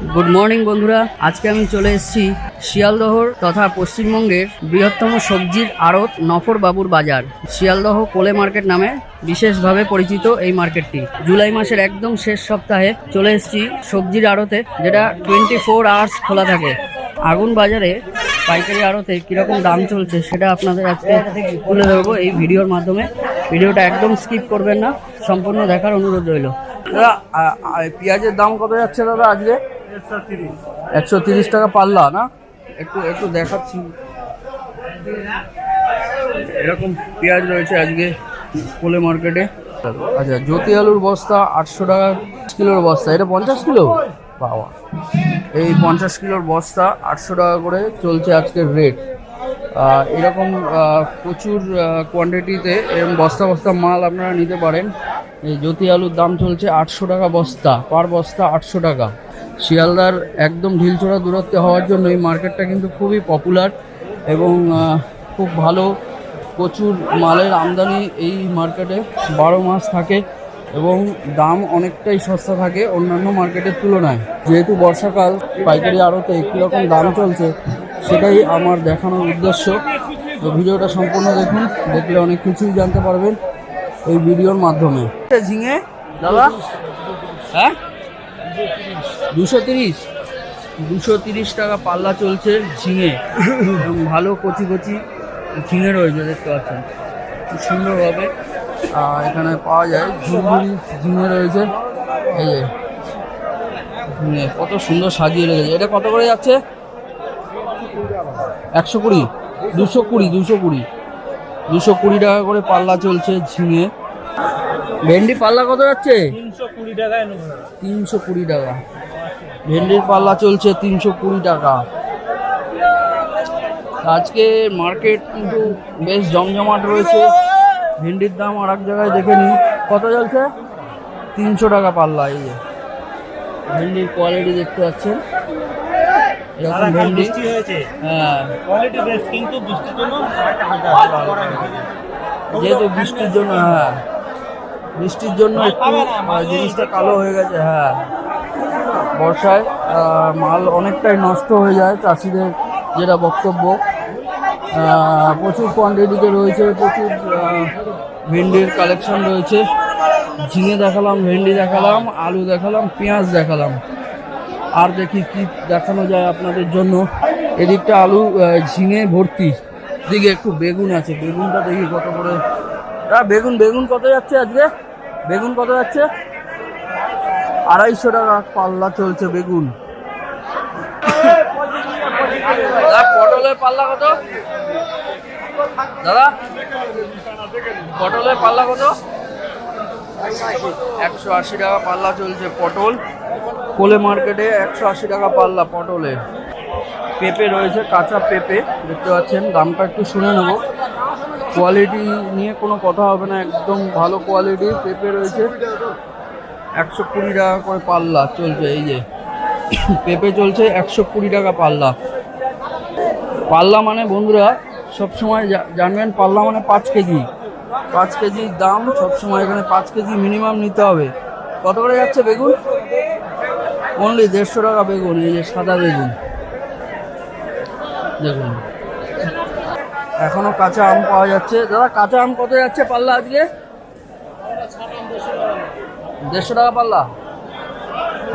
Good morning বন্ধুরা। আজকে আমি চলে এসেছি শিয়ালদহর তথা পশ্চিমবঙ্গের বৃহত্তম সবজির আড়ত নফর বাবুর বাজার। শিয়ালদহ কোলে মার্কেট নামে বিশেষভাবে পরিচিত এই মার্কেটটি। জুলাই মাসের একদম শেষ সপ্তাহে চলে এসেছি সবজির আড়তে, যেটা টোয়েন্টি ফোর আওয়ার্স খোলা থাকে। আগুন বাজারে পাইকারি আড়তে কীরকম দাম চলছে সেটা আপনাদের আজকে তুলে ধরবো এই ভিডিওর মাধ্যমে। ভিডিওটা একদম স্কিপ করবেন না, সম্পূর্ণ দেখার অনুরোধ রইল। দাদা পেঁয়াজের দাম কত যাচ্ছে দাদা আজকে? একশো তিরিশ টাকা পাল্লা না? একটু একটু দেখাচ্ছি। এরকম পেঁয়াজ রয়েছে আজকে কোলে মার্কেটে। আচ্ছা জ্যোতি আলুর বস্তা আটশো টাকা কিলোর বস্তা এটা পঞ্চাশ কিলো? বাবা। এই পঞ্চাশ কিলোর বস্তা আটশো টাকা করে চলছে আজকের রেট এরকম প্রচুর কোয়ান্টিটিতে এরকম বস্তা বস্তা মাল আপনারা নিতে পারেন। এই জ্যোতি আলুর দাম চলছে আটশো টাকা বস্তা পার বস্তা আটশো টাকা। শিয়ালদার একদম ঢিলছোড়া দূরত্বে হওয়ার জন্য এই মার্কেটটা কিন্তু খুবই পপুলার এবং খুব ভালো প্রচুর মালের আমদানি এই মার্কেটে বারো মাস থাকে এবং দাম অনেকটাই সস্তা থাকে অন্যান্য মার্কেটের তুলনায়। যেহেতু বর্ষাকাল, পাইকারি আড়তে রকম দাম চলছে, সেটাই আমার দেখানোর উদ্দেশ্য। তো ভিডিওটা সম্পূর্ণ দেখুন, দেখলে অনেক কিছুই জানতে পারবেন এই ভিডিওর মাধ্যমে। ঝিঙে দাদা হ্যাঁ? দুশো তিরিশ। দুশো তিরিশ টাকা পাল্লা চলছে ঝিঙে। এবং ভালো কচি কচি ঝিঙে রয়েছে দেখতে পাচ্ছেন। খুব সুন্দরভাবে। আহ, এখানে পাওয়া যায় ঝুড়ঝুড়ি ঝিঙে রয়েছে। এই যে ঝিঙে কত সুন্দর সাজিয়ে রেখেছে। এটা কত করে যাচ্ছে? একশো কুড়ি। দুশো কুড়ি দুশো কুড়ি। দুশো কুড়ি টাকা করে পাল্লা চলছে ঝিঙে। ভেন্ডি পাল্লা কত যাচ্ছে? তিনশো কুড়ি নেব। তিনশো কুড়ি টাকা। ভেন্ডির পাল্লা চলছে তিনশো কুড়ি টাকা। আজকে মার্কেট কিন্তু বেশ জমজমাট রয়েছে। ভেন্ডির দাম আর এক জায়গায় দেখে নিই। কত চলছে? তিনশো টাকা পাল্লা এই যে। ভেন্ডির কোয়ালিটি দেখতে পাচ্ছেন। এরকম ভেন্ডি। হয়েছে। হ্যাঁ। জন্য যেহেতু বৃষ্টির জন্য হ্যাঁ। বৃষ্টির জন্য একটু জিনিসটা কালো হয়ে গেছে হ্যাঁ। বর্ষায় মাল অনেকটাই নষ্ট হয়ে যায় চাষিদের যেটা বক্তব্য। প্রচুর কোয়ান্টিটিতে রয়েছে, প্রচুর ভেন্ডির কালেকশন রয়েছে। ঝিঙে দেখালাম, ভেন্ডি দেখালাম, আলু দেখালাম, পেঁয়াজ দেখালাম। আর দেখি কি দেখানো যায় আপনাদের জন্য। এদিকটা আলু ঝিঙে ভর্তি। দিকে একটু বেগুন আছে, বেগুনটা দেখি কত করে। বেগুন বেগুন কত যাচ্ছে আজকে? বেগুন কত যাচ্ছে? আড়াইশো টাকা পাল্লা চলছে বেগুন। পটলের পাল্লা কত? দাদা, পটলের পাল্লা কত? একশো আশি টাকা পাল্লা চলছে পটল। কোলে মার্কেটে একশো আশি টাকা পাল্লা পটলে পেঁপে রয়েছে, কাঁচা পেঁপে, দেখতে পাচ্ছেন, দামটা একটু শুনে নেব। কোয়ালিটি নিয়ে কোনো কথা হবে না, একদম ভালো কোয়ালিটির পেঁপে রয়েছে। একশো কুড়ি টাকা করে পাল্লা চলছে, এই যে। পেঁপে চলছে একশো কুড়ি টাকা পাল্লা। পাল্লা মানে বন্ধুরা, সবসময় জানবেন পাল্লা মানে পাঁচ কেজি। পাঁচ কেজির দাম সবসময় এখানে পাঁচ কেজি মিনিমাম নিতে হবে। কত করে যাচ্ছে বেগুন? অনলি দেড়শো টাকা বেগুন, এই যে সাদা বেগুন। দেখুন। এখনও কাঁচা আম পাওয়া যাচ্ছে। দাদা, কাঁচা আম কত যাচ্ছে পাল্লা আজকে? দেড়শো টাকা পাল্লা।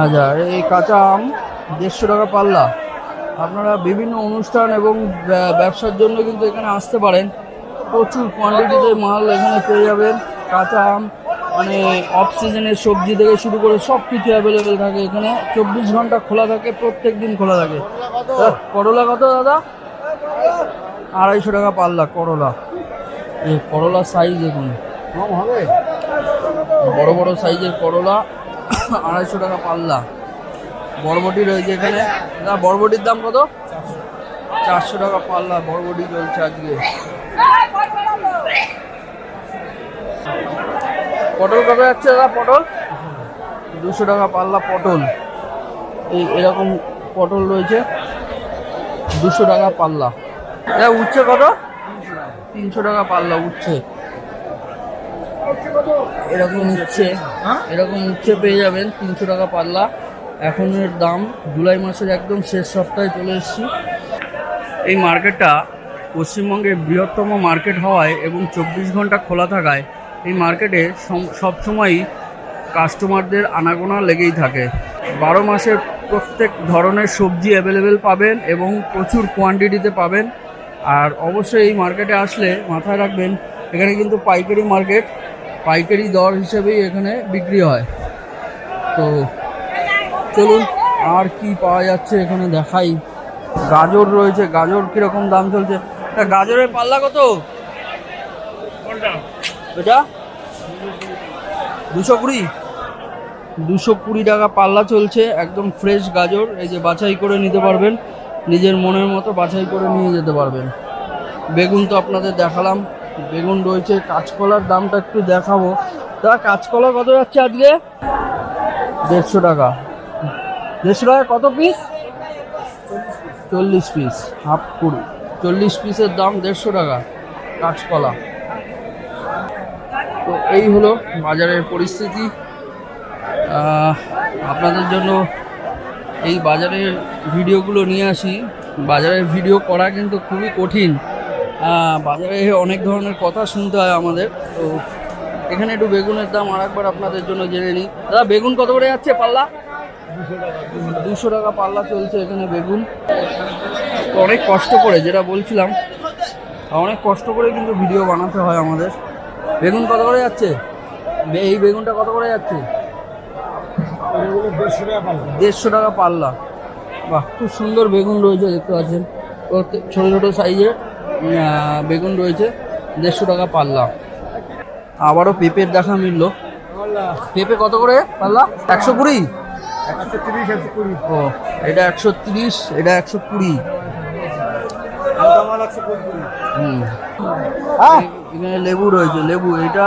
আচ্ছা এই কাঁচা আম দেড়শো টাকা পাল্লা। আপনারা বিভিন্ন অনুষ্ঠান এবং ব্যবসার জন্য কিন্তু এখানে আসতে পারেন। প্রচুর কোয়ান্টিটিতে মাল এখানে পেয়ে যাবেন। কাঁচা আম মানে অফ সিজনের সবজি থেকে শুরু করে সব কিছু অ্যাভেলেবেল থাকে এখানে। চব্বিশ ঘণ্টা খোলা থাকে প্রত্যেক দিন খোলা থাকে। করলা কত দাদা? আড়াইশো টাকা পাল্লা করলা। এই করলা সাইজ দেখুন। কম হবে? বড় বড় সাইজের করলা, আড়াইশো টাকা পাল্লা। বরবটি রয়েছে এখানে। না বরবটির দাম কত? চারশো টাকা পাল্লা বরবটি চলছে আজকে। পটল কত যাচ্ছে দাদা, পটল? দুশো টাকা পাল্লা পটল। এই এরকম পটল রয়েছে, দুশো টাকা পাল্লা। এটা উচ্ছে কত? তিনশো টাকা পাল্লা উচ্ছে। এরকম উচ্ছে এরকম উচ্ছে পেয়ে যাবেন, তিনশো টাকা পাল্লা। এখনের দাম জুলাই মাসের একদম শেষ সপ্তাহে চলে এসেছি। এই মার্কেটটা পশ্চিমবঙ্গের বৃহত্তম মার্কেট হওয়ায় এবং চব্বিশ ঘণ্টা খোলা থাকায় এই মার্কেটে সম- সবসময়ই কাস্টমারদের আনাগোনা লেগেই থাকে। বারো মাসের প্রত্যেক ধরনের সবজি অ্যাভেলেবেল পাবেন এবং প্রচুর কোয়ান্টিটিতে পাবেন। আর অবশ্যই এই মার্কেটে আসলে মাথায় রাখবেন, এখানে কিন্তু পাইকারি মার্কেট পাইকারি দর হিসেবেই এখানে বিক্রি হয়। তো চলুন আর কি পাওয়া যাচ্ছে এখানে দেখাই। গাজর রয়েছে, গাজর কীরকম দাম চলছে? তা গাজরের পাল্লা কত? এটা? দুশো কুড়ি? দুশো কুড়ি টাকা পাল্লা চলছে, একদম ফ্রেশ গাজর। এই যে বাছাই করে নিতে পারবেন, নিজের মনের মতো বাছাই করে নিয়ে যেতে পারবেন। বেগুন তো আপনাদের দেখালাম। বেগুন রয়েছে, কাঁচকলার দামটা একটু দেখাবো। দাদা, কাঁচকলা কত যাচ্ছে আজকে? দেড়শো টাকা। দেড়শো টাকা কত পিস চল্লিশ পিস হাফ কুড়ি। চল্লিশ পিসের দাম দেড়শো টাকা, কাঁচকলা। তো এই হলো বাজারের পরিস্থিতি। আপনাদের জন্য এই বাজারের ভিডিওগুলো নিয়ে আসি। বাজারের ভিডিও করা কিন্তু খুবই কঠিন। বাজারে অনেক ধরনের কথা শুনতে হয় আমাদের। তো এখানে একটু বেগুনের দাম আর একবার আপনাদের জন্য জেনে নিই। দাদা, বেগুন কত করে যাচ্ছে পাল্লা? দুশো টাকা পাল্লা চলছে এখানে বেগুন। অনেক কষ্ট করে, যেটা বলছিলাম, অনেক কষ্ট করে কিন্তু ভিডিও বানাতে হয় আমাদের। বেগুন কত করে যাচ্ছে? এই বেগুনটা কত করে যাচ্ছে? দেড়শো টাকা পাল্লা। বাহ, খুব সুন্দর বেগুন রয়েছে, দেখতে পাচ্ছেন। ছোটো ছোটো সাইজের। বেগুন রয়েছে দেড়শো টাকা পাল্লা। আবারও পেঁপের দেখা মিলল। পেঁপে কত করে পাল্লা? একশো কুড়ি? ও এটা একশো তিরিশ এটা একশো কুড়ি। এখানে লেবু রয়েছে লেবু এটা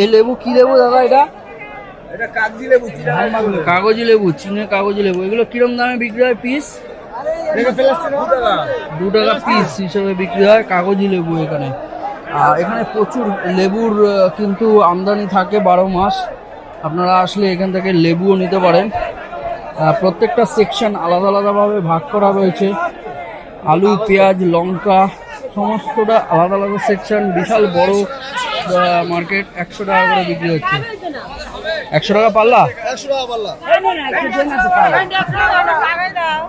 এই লেবু কি লেবু দাদা এটা? কাগজি লেবু চীনের কাগজি লেবু। এগুলো কিরম দামে বিক্রি হয় পিস? দু টাকা পিস হিসেবে বিক্রি হয় কাগজি লেবু এখানে। আর এখানে প্রচুর লেবুর কিন্তু আমদানি থাকে বারো মাস। আপনারা আসলে এখান থেকে লেবুও নিতে পারেন। প্রত্যেকটা সেকশন আলাদা আলাদাভাবে ভাগ করা রয়েছে। আলু পেঁয়াজ লঙ্কা সমস্তটা আলাদা আলাদা সেকশন বিশাল বড় মার্কেট একশো টাকা করে বিক্রি হচ্ছে। একশো টাকা পাল্লা? একশো টাকা পাল্লা।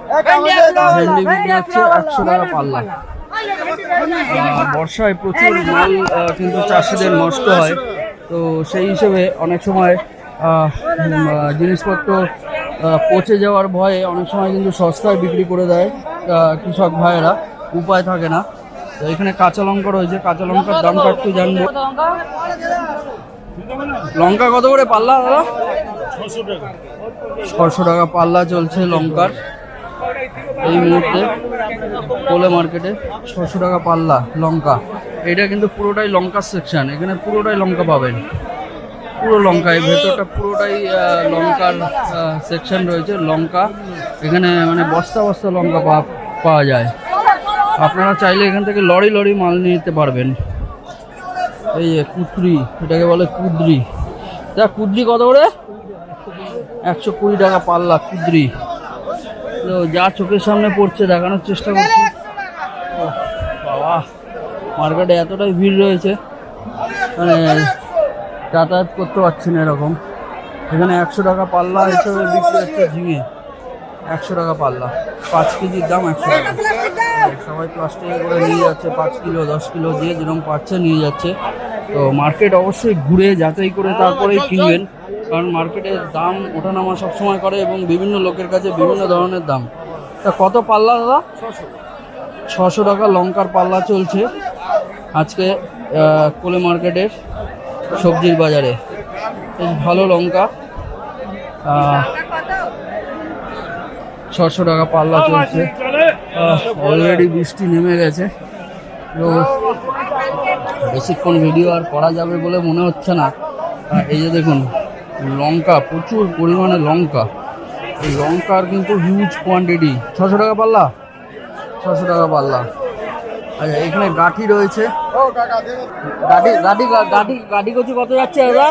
ভেন্ডি বিক্রি হচ্ছে একশো টাকা পাল্লা। আহ, বর্ষায় প্রচুর মাল আহ, কিন্তু চাষিদের নষ্ট হয়। তো সেই হিসেবে অনেক সময় আহ, জিনিসপত্র পচে যাওয়ার ভয়ে অনেক সময় কিন্তু সস্তায় বিক্রি করে দেয় কৃষক ভাইয়েরা। উপায় থাকে না। তো এখানে কাঁচা লঙ্কা রয়েছে। কাঁচা লঙ্কার দামটা একটু জানব। লঙ্কা কত করে পাল্লা দাদা? ছশো টাকা পাল্লা চলছে লঙ্কার। এই মুহূর্তে কোলে মার্কেটে ছশো টাকা পাল্লা লঙ্কা। এটা কিন্তু পুরোটাই লঙ্কার সেকশন এখানে পুরোটাই লঙ্কা পাবেন। পুরো লঙ্কা এই ভেতরটা পুরোটাই লঙ্কার সেকশন রয়েছে, লঙ্কা। এখানে মানে বস্তা বস্তা লঙ্কা পাওয়া যায়। আপনারা চাইলে এখান থেকে লরি লরি মাল নিয়ে নিতে পারবেন। এই কুদ্রি, এটাকে বলে কুদ্রি। তা কুদ্রি কত করে? একশো কুড়ি টাকা পাল্লা, কুদ্রি। যা চোখের সামনে পড়ছে, দেখানোর চেষ্টা করছি। বাবা, মার্কেটে এতটাই ভিড় রয়েছে মানে যাতায়াত করতে পারছি না এরকম। এখানে একশো টাকা পাল্লা হিসেবে বিক্রি হচ্ছে ঝিঙে। একশো টাকা পাল্লা, পাঁচ কেজির দাম একশো টাকা। সবাই পাঁচ টাকা করে নিয়ে যাচ্ছে, পাঁচ কিলো, দশ কিলো দিয়ে যেরকম পাচ্ছে নিয়ে যাচ্ছে। তো মার্কেট অবশ্যই ঘুরে যাচাই করে তারপরেই কিনবেন। কারণ মার্কেটের দাম ওঠানামা সবসময় করে এবং বিভিন্ন লোকের কাছে বিভিন্ন ধরনের দাম। তা কত পাল্লা দাদা? ছশো টাকা লঙ্কার পাল্লা চলছে আজকে কোলে মার্কেটের সবজির বাজারে। বেশ ভালো লঙ্কা। ছশো টাকা পাল্লা চলছে। অলরেডি বৃষ্টি নেমে গেছে। তো বেশিক্ষণ ভিডিও আর করা যাবে বলে মনে হচ্ছে না। এই যে দেখুন লঙ্কা, প্রচুর পরিমাণে লঙ্কা। এই লঙ্কার কিন্তু হিউজ কোয়ান্টিটি ছশো টাকা পাল্লা? ছশো টাকা পাল্লা। আচ্ছা এখানে গাঠি রয়েছে। গাঠি গাঠি গাঠি গাঠি কচু কত যাচ্ছে দাদা?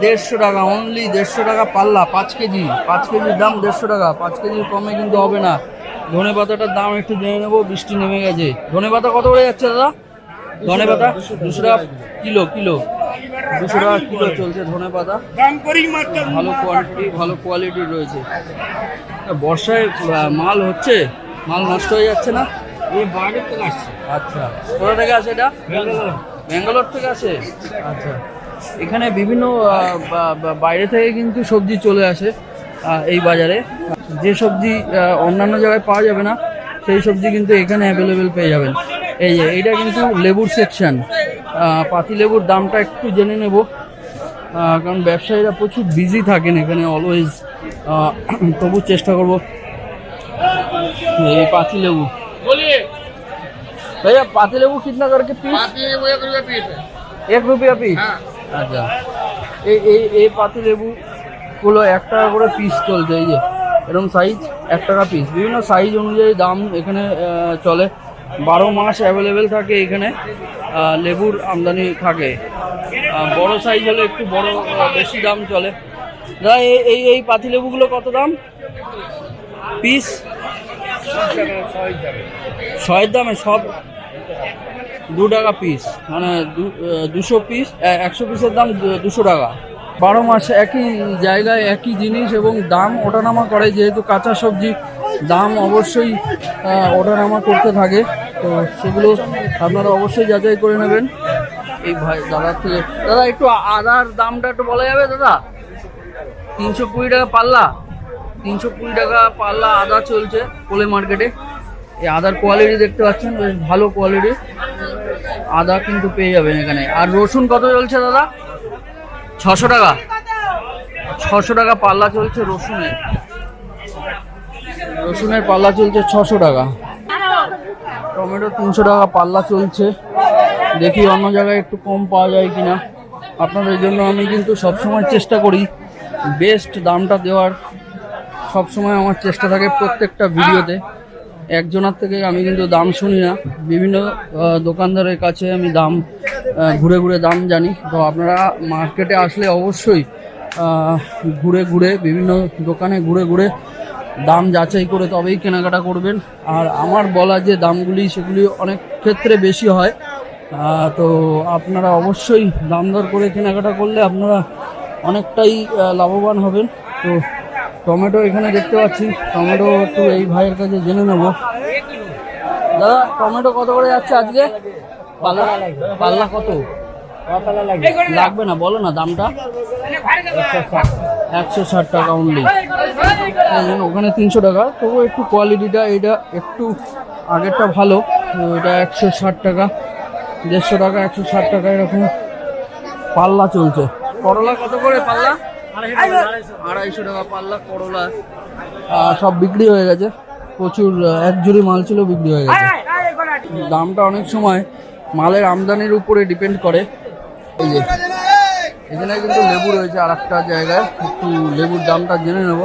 দেড়শো টাকা অনলি দেড়শো টাকা পাল্লা, পাঁচ কেজি। পাঁচ কেজির দাম দেড়শো টাকা। পাঁচ কেজির কমে কিন্তু হবে না। ধনে পাতাটার দাম একটু জেনে নেব, বৃষ্টি নেমে গেছে। ধনে পাতা কত করে যাচ্ছে দাদা? ধনে পাতা দুশো টাকা কিলো কিলো। দুশো টাকা কিলো চলছে ধনে পাতা। ভালো কোয়ান্টিটি ভালো কোয়ালিটি রয়েছে। বর্ষায় মাল হচ্ছে? মাল নষ্ট হয়ে যাচ্ছে না? আচ্ছা। কোথা থেকে আসে এটা? ব্যাঙ্গালোর। থেকে আসে? আচ্ছা। এখানে বিভিন্ন বাইরে থেকে কিন্তু সবজি চলে আসে এই বাজারে। যে সবজি অন্যান্য জায়গায় পাওয়া যাবে না সেই সবজি কিন্তু এখানে অ্যাভেলেবেল পেয়ে যাবেন। এই যে এইটা কিন্তু লেবুর সেকশন পাতি লেবুর দামটা একটু জেনে নেব আহ, কারণ ব্যবসায়ীরা প্রচুর বিজি থাকেন এখানে অলওয়েজ তবু চেষ্টা করব এই পাতি লেবু भैया पाती लेबू कितना करके पीस এক রুপিয়া পিস আচ্ছা এই এই এই পাতি লেবু গুলো এক টাকা করে পিস চলছে এই যে এরকম সাইজ এক টাকা পিস বিভিন্ন সাইজ অনুযায়ী দাম এখানে আহ, চলে বারো মাস অ্যাভেলেবেল থাকে এখানে লেবুর আমদানি থাকে। বড় সাইজ হলে একটু বড় বেশি দাম চলে। দাদা, এই এই পাতি লেবুগুলো কত দাম? পিস ছয়ের দামে সব দু টাকা পিস মানে দুশো পিস একশো পিসের দাম দুশো টাকা। বারো মাস একই জায়গায় একই জিনিস এবং দাম ওঠানামা করে, যেহেতু কাঁচা সবজি, দাম অবশ্যই ওঠানামা করতে থাকে। তো সেগুলো আপনারা অবশ্যই যাচাই করে নেবেন। এই ভাই দাদার থেকে। দাদা, একটু আদার দামটা একটু বলা যাবে, দাদা? তিনশো কুড়ি টাকা পাল্লা। তিনশো কুড়ি টাকা পাল্লা আদা চলছে কোলে মার্কেটে। এই আদার কোয়ালিটি দেখতে পাচ্ছেন, বেশ ভালো কোয়ালিটি। আদা কিন্তু পেয়ে যাবেন এখানে। আর রসুন কত চলছে, দাদা? ছশো টাকা। ছশো টাকা পাল্লা চলছে রসুনের। রসুনের পাল্লা চলছে ছশো টাকা। টমেটো তিনশো টাকা পাল্লা চলছে। দেখি অন্য জায়গায় একটু কম পাওয়া যায় কিনা। আপনাদের জন্য আমি কিন্তু সবসময় চেষ্টা করি বেস্ট দামটা দেওয়ার। সবসময় আমার চেষ্টা থাকে প্রত্যেকটা ভিডিওতে। একজনের থেকে আমি কিন্তু দাম শুনি না। বিভিন্ন দোকানদারের কাছে আমি দাম ঘুরে ঘুরে দাম জানি। তো আপনারা মার্কেটে আসলে অবশ্যই ঘুরে ঘুরে বিভিন্ন দোকানে ঘুরে ঘুরে দাম যাচাই করে তবেই কেনাকাটা করবেন। আর আমার বলা যে দামগুলি, সেগুলি অনেক ক্ষেত্রে বেশি হয়। তো আপনারা অবশ্যই দাম দর করে কেনাকাটা করলে আপনারা অনেকটাই লাভবান হবেন। তো টমেটো এখানে দেখতে পাচ্ছি, টমেটো একটু এই ভাইয়ের কাছে জেনে নেব। দাদা, টমেটো কত করে যাচ্ছে আজকে? পাল্লা? পাল্লা কত? লাগবে না, বলো না দামটা। একশো ষাট টাকা অনলি ওখানে তিনশো টাকা। তবু একটু কোয়ালিটিটা এটা একটু আগেরটা ভালো। এটা একশো ষাট টাকা, দেড়শো টাকা, একশো ষাট টাকা এরকম পাল্লা চলছে। করলা কত করে পাল্লা? আড়াইশো টাকা পাল্লা করলা। সব বিক্রি হয়ে গেছে। প্রচুর এক জুড়ি মাল ছিল, বিক্রি হয়ে গেছে। দামটা অনেক সময় মালের আমদানির উপরে ডিপেন্ড করে। এই যে, এখানে কিন্তু লেবু রয়েছে আর একটা জায়গায়। একটু লেবুর দামটা জেনে নেব।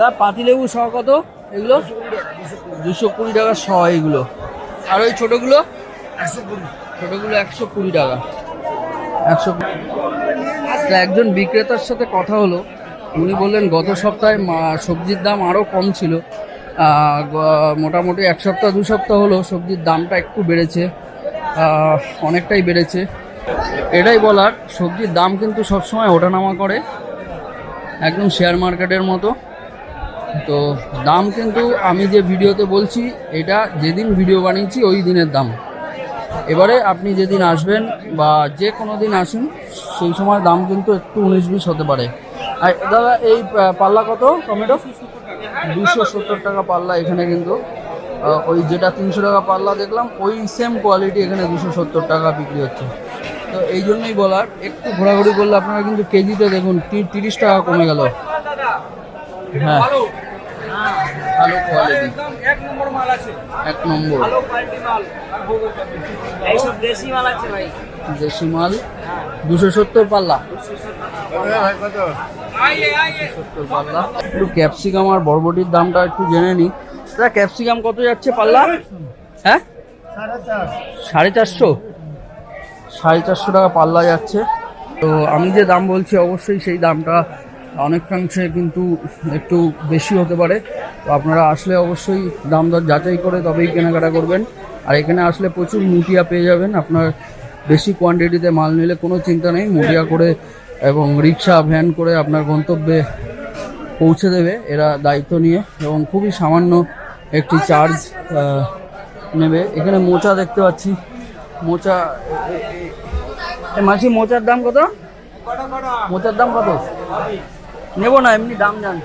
দাদা, পাতি লেবু শ কত? এগুলো? দুশো কুড়ি টাকা শ এগুলো। আর ওই ছোটোগুলো? ছোটোগুলো একশো কুড়ি টাকা। একশো একজন বিক্রেতার সাথে কথা হলো। উনি বললেন, গত সপ্তাহে সবজির দাম আরও কম ছিল। মোটামুটি এক সপ্তাহ, দু সপ্তাহ হলো সবজির দামটা একটু বেড়েছে। অনেকটাই বেড়েছে। এটাই বলার, সবজির দাম কিন্তু সবসময় ওঠানামা করে। একদম শেয়ার মার্কেটের মতো। তো দাম কিন্তু আমি যে ভিডিওতে বলছি, এটা যেদিন ভিডিও বানিয়েছি ওই দিনের দাম। এবারে আপনি যেদিন আসবেন বা যে কোনো দিন আসুন, সেই সময় দাম কিন্তু একটু উনিশ বিশ হতে পারে। আর দাদা, এই পাল্লা কত টমেটো? দুশো সত্তর টাকা পাল্লা এখানে কিন্তু। ওই যেটা তিনশো টাকা পাল্লা দেখলাম, ওই সেম কোয়ালিটি এখানে দুশো সত্তর টাকা বিক্রি হচ্ছে। তো এই জন্যই বলার, একটু ঘোরাঘুরি করলে আপনারা কিন্তু কেজিতে দেখুন তিরিশ টাকা কমে গেল। হ্যাঁ। ভালো। কোয়ালিটি এক নম্বর মাল আছে। এক নম্বর। এইসব দেশি মাল আছে ভাই। দেশি মাল? দুশো সত্তর পাল্লা। সত্তর পাল্লা। একটু ক্যাপসিকাম আর বরবটির দামটা একটু জেনে নিই। দাদা ক্যাপসিকাম কত যাচ্ছে পাল্লা? হ্যাঁ? সাড়ে চারশো। সাড়ে চারশো টাকা পাল্লা যাচ্ছে। তো আমি যে দাম বলছি অবশ্যই সেই দামটা অনেকাংশে কিন্তু একটু বেশি হতে পারে। তো আপনারা আসলে অবশ্যই দাম দর যাচাই করে তবেই কেনাকাটা করবেন। আর এখানে আসলে প্রচুর মুটিয়া পেয়ে যাবেন। আপনার বেশি কোয়ান্টিটিতে মাল নিলে কোনো চিন্তা নেই। মুটিয়া করে এবং রিক্সা ভ্যান করে আপনার গন্তব্যে পৌঁছে দেবে। এরা দায়িত্ব নিয়ে এবং খুবই সামান্য একটি চার্জ নেবে। এখানে মোচা দেখতে পাচ্ছি। মোচা মাসি, মোচার দাম কত? মোচার দাম কত? নেব না এমনি দাম জান।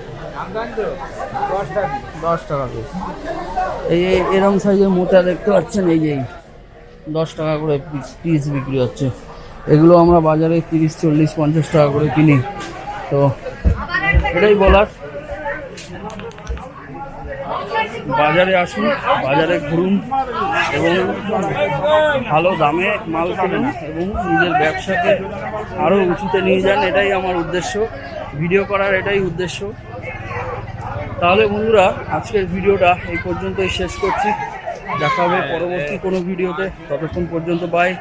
দশ টাকা পিস এই এই এরম সাইজের মোচা দেখতে পাচ্ছেন এই যে দশ টাকা করে পিস পিস বিক্রি হচ্ছে। এগুলো আমরা বাজারে তিরিশ চল্লিশ পঞ্চাশ টাকা করে কিনি। তো এটাই বলার। বাজারে আসুন বাজারে ঘুরুন এবং ভালো দামে মাল কিনুন এবং নিজের ব্যবসাকে আরও উঁচুতে নিয়ে যান এটাই আমার উদ্দেশ্য। ভিডিও করার এটাই উদ্দেশ্য। তাহলে বন্ধুরা আজকের ভিডিওটা এই পর্যন্তই শেষ করছি। দেখা হবে পরবর্তী কোনো ভিডিওতে। ততক্ষণ পর্যন্ত বাই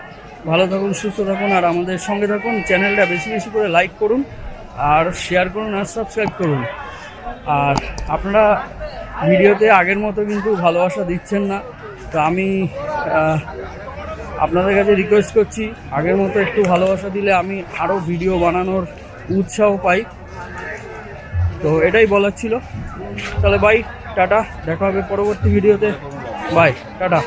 ভালো থাকুন সুস্থ থাকুন আর আমাদের সঙ্গে থাকুন। চ্যানেলটা বেশি বেশি করে লাইক করুন আর শেয়ার করুন আর সাবস্ক্রাইব করুন। আর আপনারা ভিডিওতে আগের মতো কিন্তু ভালোবাসা দিচ্ছেন না। তো আমি আপনাদের কাছে রিকোয়েস্ট করছি আগের মতো একটু ভালোবাসা দিলে আমি আরও ভিডিও বানানোর উৎসাহ পাই। তো এটাই বলার ছিল। তাহলে বাই টাটা দেখা হবে পরবর্তী ভিডিওতে বাই টাটা।